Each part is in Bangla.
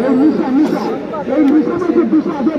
এই মিশা মিশা এই মিশা মধ্যে দুশো হাজার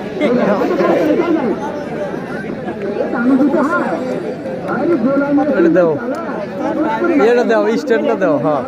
এটা দাও। এটা দাও স্ট্যান্ডটা দাও হ্যাঁ।